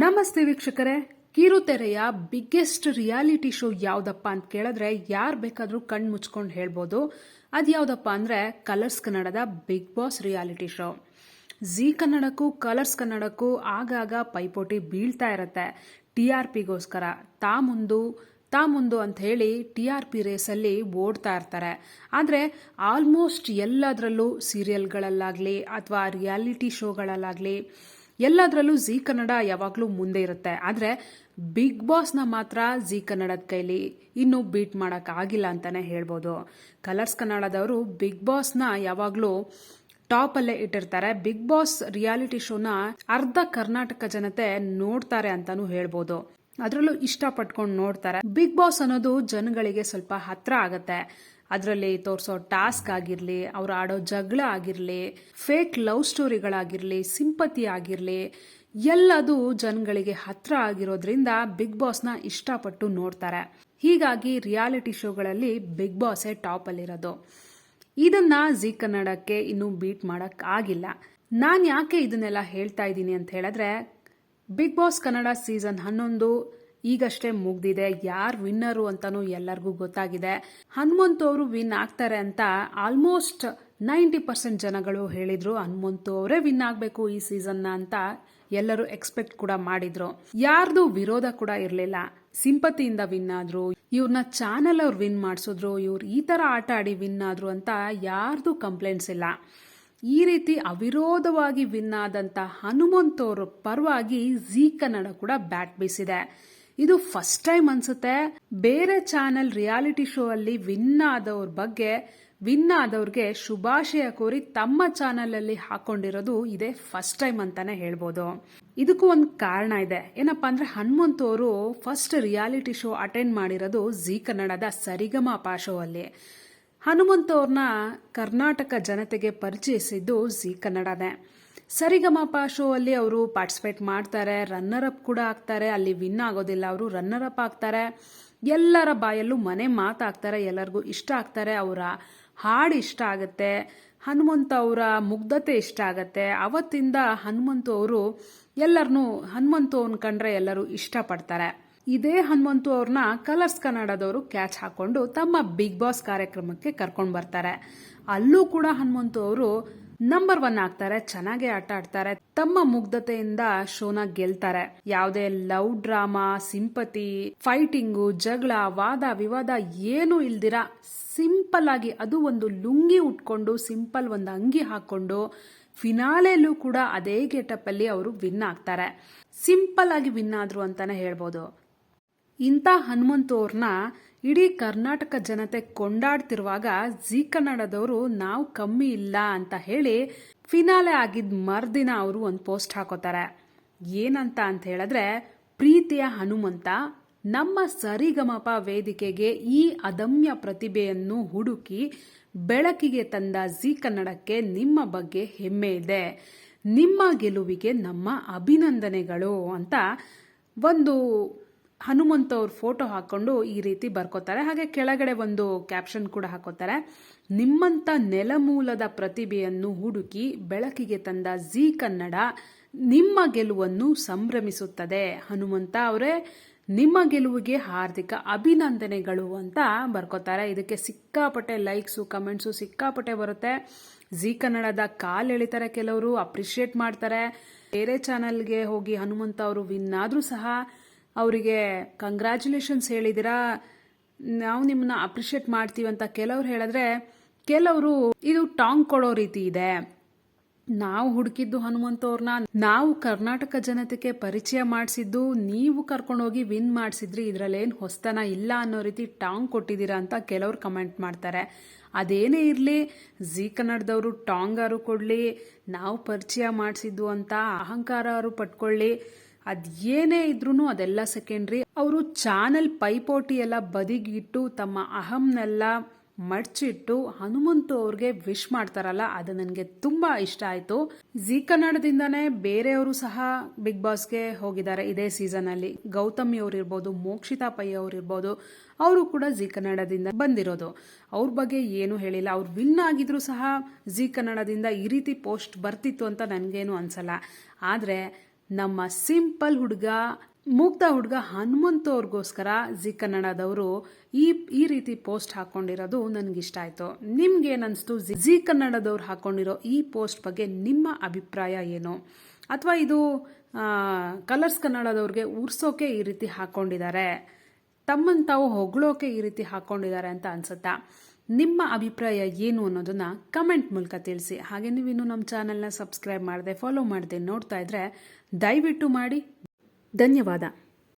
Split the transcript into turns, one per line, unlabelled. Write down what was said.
ನಮಸ್ತೆ ವೀಕ್ಷಕರೇ. ಕಿರುತೆರೆಯ biggest reality show ಯಾವ್ದಪ್ಪ ಅಂತ ಕೇಳಿದ್ರೆ ಯಾರು ಬೇಕಾದರೂ ಕಣ್ಣು ಮುಚ್ಕೊಂಡು ಹೇಳ್ಬೋದು. ಅದು ಯಾವುದಪ್ಪ ಅಂದರೆ ಕಲರ್ಸ್ ಕನ್ನಡದ Bigg Boss reality show Zee ಕನ್ನಡಕ್ಕೂ Colors ಕನ್ನಡಕ್ಕೂ ಆಗಾಗ ಪೈಪೋಟಿ ಬೀಳ್ತಾ ಇರತ್ತೆ. ಟಿ ಆರ್ ಪಿಗೋಸ್ಕರ. ತಾ ಮುಂದು ತಾ ಮುಂದು ಅಂತ ಹೇಳಿ ಟಿ ಆರ್ ಪಿ ರೇಸಲ್ಲಿ ಓಡ್ತಾ ಇರ್ತಾರೆ. ಆದರೆ ಆಲ್ಮೋಸ್ಟ್ ಎಲ್ಲದರಲ್ಲೂ ಸೀರಿಯಲ್ಗಳಲ್ಲಾಗಲಿ ಅಥವಾ ರಿಯಾಲಿಟಿ ಶೋಗಳಲ್ಲಾಗಲಿ ಎಲ್ಲದರಲ್ಲೂ ಜಿ ಕನ್ನಡ ಯಾವಾಗಲೂ ಮುಂದೆ ಇರುತ್ತೆ. ಆದರೆ ಬಿಗ್ ಬಾಸ್ನ ಮಾತ್ರ ಜಿ ಕನ್ನಡದ ಕೈಲಿ ಇನ್ನೂ ಬೀಟ್ ಮಾಡೋಕ್ಕಾಗಿಲ್ಲ ಅಂತಲೇ ಹೇಳ್ಬೋದು. ಕಲರ್ಸ್ ಕನ್ನಡದವರು ಬಿಗ್ ಬಾಸ್ನ ಯಾವಾಗಲೂ ಟಾಪ್ ಅಲ್ಲೇ ಇಟ್ಟಿರ್ತಾರೆ. ಬಿಗ್ ಬಾಸ್ ರಿಯಾಲಿಟಿ ಶೋನ ಅರ್ಧ ಕರ್ನಾಟಕ ಜನತೆ ನೋಡ್ತಾರೆ ಅಂತಾನು ಹೇಳ್ಬೋದು. ಅದರಲ್ಲೂ ಇಷ್ಟಪಟ್ಕೊಂಡು ನೋಡ್ತಾರೆ. ಬಿಗ್ ಬಾಸ್ ಅನ್ನೋದು ಜನಗಳಿಗೆ ಸ್ವಲ್ಪ ಹತ್ರ ಆಗತ್ತೆ. ಅದರಲ್ಲಿ ತೋರಿಸೋ ಟಾಸ್ಕ್ ಆಗಿರಲಿ, ಅವ್ರು ಆಡೋ ಜಗಳ ಆಗಿರಲಿ ಫೇಕ್ ಲವ್ ಸ್ಟೋರಿಗಳಾಗಿರಲಿ ಸಿಂಪತಿ ಆಗಿರಲಿ, ಎಲ್ಲದು ಜನಗಳಿಗೆ ಹತ್ರ ಆಗಿರೋದ್ರಿಂದ ಬಿಗ್ ಬಾಸ್ನ ಇಷ್ಟಪಟ್ಟು ನೋಡ್ತಾರೆ. ಹೀಗಾಗಿ ರಿಯಾಲಿಟಿ ಶೋಗಳಲ್ಲಿ ಬಿಗ್ ಬಾಸೇ ಟಾಪಲ್ಲಿರೋದು ಇದನ್ನ ಜಿ ಕನ್ನಡಕ್ಕೆ ಇನ್ನೂ ಬೀಟ್ ಮಾಡಕ್ ಆಗಿಲ್ಲ. ನಾನು ಯಾಕೆ ಇದನ್ನೆಲ್ಲ ಹೇಳ್ತಾ ಇದ್ದೀನಿ ಅಂತ ಹೇಳಿದ್ರೆ ಬಿಗ್ ಬಾಸ್ ಕನ್ನಡ ಸೀಸನ್ ಹನ್ನೊಂದು ಈಗಷ್ಟೇ ಮುಗ್ದಿದೆ. ಯಾರು ವಿನ್ನರು ಅಂತಾನೂ ಎಲ್ಲರಿಗೂ ಗೊತ್ತಾಗಿದೆ. ಹನುಮಂತು ಅವರು ವಿನ್ ಆಗ್ತಾರೆ ಅಂತ ಆಲ್ಮೋಸ್ಟ್ ನೈಂಟಿ ಪರ್ಸೆಂಟ್ ಜನಗಳು ಹೇಳಿದ್ರು. ಹನುಮಂತು ಅವರೇ ವಿನ್ ಆಗಬೇಕು ಈ ಸೀಸನ್ನ ಅಂತ ಎಲ್ಲರೂ ಎಕ್ಸ್ಪೆಕ್ಟ್ ಕೂಡ ಮಾಡಿದ್ರು. ಯಾರ್ದು ವಿರೋಧ ಕೂಡ ಇರಲಿಲ್ಲ. ಸಿಂಪತಿಯಿಂದ ವಿನ್ ಆದ್ರು ಇವ್ರನ್ನ ಚಾನಲ್ ಅವ್ರು ವಿನ್ ಮಾಡಿಸಿದ್ರು, ಇವ್ರು ಈ ತರ ಆಟ ಆಡಿ ವಿನ್ ಆದ್ರು ಅಂತ ಯಾರ್ದು ಕಂಪ್ಲೇಂಟ್ಸ್ ಇಲ್ಲ. ಈ ರೀತಿ ಅವಿರೋಧವಾಗಿ ವಿನ್ ಆದಂತ ಹನುಮಂತವ್ರ ಪರವಾಗಿ ಝೀ ಕನ್ನಡ ಕೂಡ ಬ್ಯಾಟ್ ಬೀಸಿದೆ. ಇದು ಫಸ್ಟ್ ಟೈಮ್ ಅನ್ಸುತ್ತೆ. ಬೇರೆ ಚಾನೆಲ್ ರಿಯಾಲಿಟಿ ಶೋ ಅಲ್ಲಿ ವಿನ್ ಆದವ್ರ ಬಗ್ಗೆ, ವಿನ್ ಆದವ್ರಿಗೆ ಶುಭಾಶಯ ಕೋರಿ ತಮ್ಮ ಚಾನೆಲ್ ಅಲ್ಲಿ ಹಾಕೊಂಡಿರೋದು ಇದೇ ಫಸ್ಟ್ ಟೈಮ್ ಅಂತಾನೆ ಹೇಳ್ಬೋದು. ಇದಕ್ಕೂ ಒಂದು ಕಾರಣ ಇದೆ. ಏನಪ್ಪಾ ಅಂದ್ರೆ ಹನುಮಂತ್ ಅವರು ಫಸ್ಟ್ ರಿಯಾಲಿಟಿ ಶೋ ಅಟೆಂಡ್ ಮಾಡಿರೋದು ಜಿ ಕನ್ನಡದ ಸರಿಗಮ ಪಾಶೋ ಅಲ್ಲಿ. ಹನುಮಂತ್ ಅವ್ರನ್ನ ಕರ್ನಾಟಕ ಜನತೆಗೆ ಪರಿಚಯಿಸಿದ್ದು ಜಿ ಕನ್ನಡನೇ. ಸರಿಗಮಪ ಶೋ ಅಲ್ಲಿ ಅವರು ಪಾರ್ಟಿಸಿಪೇಟ್ ಮಾಡ್ತಾರೆ ರನ್ನರ್ ಅಪ್ ಕೂಡ ಆಗ್ತಾರೆ, ಅಲ್ಲಿ ವಿನ್ ಆಗೋದಿಲ್ಲ, ಅವರು ರನ್ನರ್ ಅಪ್ ಆಗ್ತಾರೆ. ಎಲ್ಲರ ಬಾಯಲ್ಲೂ ಮನೆ ಮಾತಾಗ್ತಾರೆ, ಎಲ್ಲರಿಗೂ ಇಷ್ಟ ಆಗ್ತಾರೆ, ಅವರ ಹಾಡು ಇಷ್ಟ ಆಗುತ್ತೆ, ಹನುಮಂತ ಅವರ ಮುಗ್ಧತೆ ಇಷ್ಟ ಆಗತ್ತೆ. ಅವತ್ತಿಂದ ಹನುಮಂತು ಅವರು ಎಲ್ಲರನ್ನೂ, ಹನುಮಂತು ಅವನ್ ಕಂಡ್ರೆ ಎಲ್ಲರೂ ಇಷ್ಟಪಡ್ತಾರೆ ಇದೇ ಹನುಮಂತು ಅವ್ರನ್ನ ಕಲರ್ಸ್ ಕನ್ನಡದವರು ಕ್ಯಾಚ್ ಹಾಕೊಂಡು ತಮ್ಮ ಬಿಗ್ ಬಾಸ್ ಕಾರ್ಯಕ್ರಮಕ್ಕೆ ಕರ್ಕೊಂಡು ಬರ್ತಾರೆ. ಅಲ್ಲೂ ಕೂಡ ಹನುಮಂತು ಅವರು ನಂಬರ್ ಒನ್ ಆಗ್ತಾರೆ, ಚೆನ್ನಾಗಿ ಆಟ ಆಡ್ತಾರೆ. ತಮ್ಮ ಮುಗ್ಧತೆಯಿಂದ ಶೋನ ಗೆಲ್ತಾರೆ. ಯಾವುದೇ ಲವ್ ಡ್ರಾಮಾ, ಸಿಂಪತಿ, ಫೈಟಿಂಗು, ಜಗಳ, ವಾದ, ವಿವಾದ ಏನು ಇಲ್ದಿರ ಸಿಂಪಲ್ ಆಗಿ ಅದು ಒಂದು ಲುಂಗಿ ಉಟ್ಕೊಂಡು, ಸಿಂಪಲ್ ಒಂದು ಅಂಗಿ ಹಾಕೊಂಡು ಫಿನಾಲೆಲ್ಲೂ ಕೂಡ ಅದೇ ಗೆಟಪ್ ಅಲ್ಲಿ ಅವರು ವಿನ್ ಆಗ್ತಾರೆ. ಸಿಂಪಲ್ ಆಗಿ ವಿನ್ ಆದ್ರು ಅಂತಾನೆ ಹೇಳ್ಬೋದು. ಇಂಥ ಹನುಮಂತು ಅವ್ರನ್ನ ಇಡೀ ಕರ್ನಾಟಕ ಜನತೆ ಕೊಂಡಾಡ್ತಿರುವಾಗ ಜಿ ಕನ್ನಡದವರು ನಾವು ಕಮ್ಮಿ ಇಲ್ಲ ಅಂತ ಹೇಳಿ ಫಿನಾಲೆ ಆಗಿದ್ದ ಮರ್ದಿನ ಅವರು ಒಂದು ಪೋಸ್ಟ್ ಹಾಕೋತಾರೆ. ಏನಂತ ಅಂತ ಹೇಳಿದ್ರೆ, ಪ್ರೀತಿಯ ಹನುಮಂತ ನಮ್ಮ ಸರಿಗಮಪ ವೇದಿಕೆಗೆ ಈ ಅದಮ್ಯ ಪ್ರತಿಭೆಯನ್ನು ಹುಡುಕಿ ಬೆಳಕಿಗೆ ತಂದ ಜಿ ಕನ್ನಡಕ್ಕೆ ನಿಮ್ಮ ಬಗ್ಗೆ ಹೆಮ್ಮೆ ಇದೆ. ನಿಮ್ಮ ಗೆಲುವಿಗೆ ನಮ್ಮ ಅಭಿನಂದನೆಗಳು ಅಂತ ಒಂದು ಹನುಮಂತ ಅವ್ರ ಫೋಟೋ ಹಾಕೊಂಡು ಈ ರೀತಿ ಬರ್ಕೋತಾರೆ. ಹಾಗೆ ಕೆಳಗಡೆ ಒಂದು ಕ್ಯಾಪ್ಷನ್ ಕೂಡ ಹಾಕೋತಾರೆ. ನಿಮ್ಮಂತ ನೆಲಮೂಲದ ಪ್ರತಿಭೆಯನ್ನು ಹುಡುಕಿ ಬೆಳಕಿಗೆ ತಂದ ಜೀ ಕನ್ನಡ ನಿಮ್ಮ ಗೆಲುವನ್ನು ಸಂಭ್ರಮಿಸುತ್ತದೆ. ಹನುಮಂತ ಅವರೇ, ನಿಮ್ಮ ಗೆಲುವಿಗೆ ಹಾರ್ದಿಕ ಅಭಿನಂದನೆಗಳು ಅಂತ ಬರ್ಕೋತಾರೆ. ಇದಕ್ಕೆ ಸಿಕ್ಕಾಪಟ್ಟೆ ಲೈಕ್ಸು ಕಮೆಂಟ್ಸು ಸಿಕ್ಕಾಪಟ್ಟೆ ಬರುತ್ತೆ. ಜೀ ಕನ್ನಡದ ಕಾಲ್ ಎಳಿತಾರೆ ಕೆಲವರು ಅಪ್ರಿಷಿಯೇಟ್ ಮಾಡ್ತಾರೆ. ಬೇರೆ ಚಾನಲ್ಗೆ ಹೋಗಿ ಹನುಮಂತ ಅವರು ವಿನ್ ಆದರೂ ಸಹ ಅವರಿಗೆ ಕಂಗ್ರ್ಯಾಚುಲೇಷನ್ಸ್ ಹೇಳಿದಿರಾ ನಾವು ನಿಮ್ಮನ್ನ ಅಪ್ರಿಷಿಯೇಟ್ ಮಾಡ್ತೀವಿ ಅಂತ ಕೆಲವ್ರು ಹೇಳಿದ್ರೆ, ಕೆಲವರು ಇದು ಟಾಂಗ್ ಕೊಡೋ ರೀತಿ ಇದೆ. ನಾವು ಹುಡುಕಿದ್ದು ಹನುಮಂತವ್ರನ್ನ, ನಾವು ಕರ್ನಾಟಕ ಜನತೆಗೆ ಪರಿಚಯ ಮಾಡಿಸಿದ್ದು, ನೀವು ಕರ್ಕೊಂಡೋಗಿ ವಿನ್ ಮಾಡಿಸಿದ್ರಿ ಏನು ಹೊಸ್ತನ ಇಲ್ಲ ಅನ್ನೋ ರೀತಿ ಟಾಂಗ್ ಕೊಟ್ಟಿದ್ದೀರಾ ಅಂತ ಕೆಲವರು ಕಮೆಂಟ್ ಮಾಡ್ತಾರೆ. ಅದೇನೇ ಇರಲಿ ಝೀ ಕನ್ನಡದವರು ಟಾಂಗಾರು ಕೊಡಲಿ, ನಾವು ಪರಿಚಯ ಮಾಡಿಸಿದ್ದು ಅಂತ ಅಹಂಕಾರರು ಪಟ್ಕೊಳ್ಳಿ. ಅದೇನೇ ಇದ್ರೂ ಅದೆಲ್ಲ ಸೆಕೆಂಡ್ರಿ. ಅವರು ಚಾನೆಲ್ ಪೈಪೋಟಿ ಎಲ್ಲ ಬದಿಗಿಟ್ಟು, ತಮ್ಮ ಅಹಂನೆಲ್ಲ ಮಡ್ಚಿಟ್ಟು ಹನುಮಂತು ಅವ್ರಿಗೆ ವಿಶ್ ಮಾಡ್ತಾರಲ್ಲ, ಅದು ನನಗೆ ತುಂಬಾ ಇಷ್ಟ ಆಯ್ತು. ಜಿ ಕನ್ನಡದಿಂದನೇ ಬೇರೆಯವರು ಸಹ ಬಿಗ್ ಬಾಸ್ಗೆ ಹೋಗಿದ್ದಾರೆ ಇದೇ ಸೀಸನ್ ಅಲ್ಲಿ ಗೌತಮಿ ಅವ್ರು ಇರ್ಬೋದು ಮೋಕ್ಷಿತಾ ಪೈ ಅವ್ರು ಇರ್ಬೋದು ಅವರು ಕೂಡ ಜಿ ಕನ್ನಡದಿಂದ ಬಂದಿರೋದು. ಅವ್ರ ಬಗ್ಗೆ ಏನು ಹೇಳಿಲ್ಲ. ಅವ್ರು ವಿನ್ ಆಗಿದ್ರು ಸಹ ಜಿ ಕನ್ನಡದಿಂದ ಈ ರೀತಿ ಪೋಸ್ಟ್ ಬರ್ತಿತ್ತು ಅಂತ ನನಗೇನು ಅನ್ಸಲ್ಲ. ಆದ್ರೆ ನಮ್ಮ ಸಿಂಪಲ್ ಹುಡುಗ, ಮುಗ್ಧ ಹುಡುಗ ಹನುಮಂತ ಅವ್ರಿಗೋಸ್ಕರ ಜಿ ಕನ್ನಡದವರು ಈ ಈ ರೀತಿ ಪೋಸ್ಟ್ ಹಾಕೊಂಡಿರೋದು ನನಗಿಷ್ಟ ಆಯ್ತು. ನಿಮ್ಗೆ ಏನನ್ಸ್ತು ಜಿ ಕನ್ನಡದವ್ರು ಹಾಕೊಂಡಿರೋ ಈ ಪೋಸ್ಟ್ ಬಗ್ಗೆ ನಿಮ್ಮ ಅಭಿಪ್ರಾಯ ಏನು? ಅಥವಾ ಇದು ಕಲರ್ಸ್ ಕನ್ನಡದವ್ರಿಗೆ ಉರ್ಸೋಕೆ ಈ ರೀತಿ ಹಾಕೊಂಡಿದ್ದಾರೆ ತಮ್ಮನ್ನು ತಾವು ಹೊಗಳೋಕೆ ಈ ರೀತಿ ಹಾಕೊಂಡಿದ್ದಾರೆ ಅಂತ ಅನ್ಸುತ್ತಾ? ನಿಮ್ಮ ಅಭಿಪ್ರಾಯ ಏನು ಅನ್ನೋದನ್ನ ಕಮೆಂಟ್ ಮೂಲಕ ತಿಳಿಸಿ. ಹಾಗೆ ನೀವಿನ್ನೂ ನಮ್ಮ ಚಾನೆಲ್ನ ಸಬ್ಸ್ಕ್ರೈಬ್ ಮಾಡದೆ, ಫಾಲೋ ಮಾಡದೆ ನೋಡ್ತಾ ಇದ್ರೆ ದಯವಿಟ್ಟು ಮಾಡಿ. ಧನ್ಯವಾದ.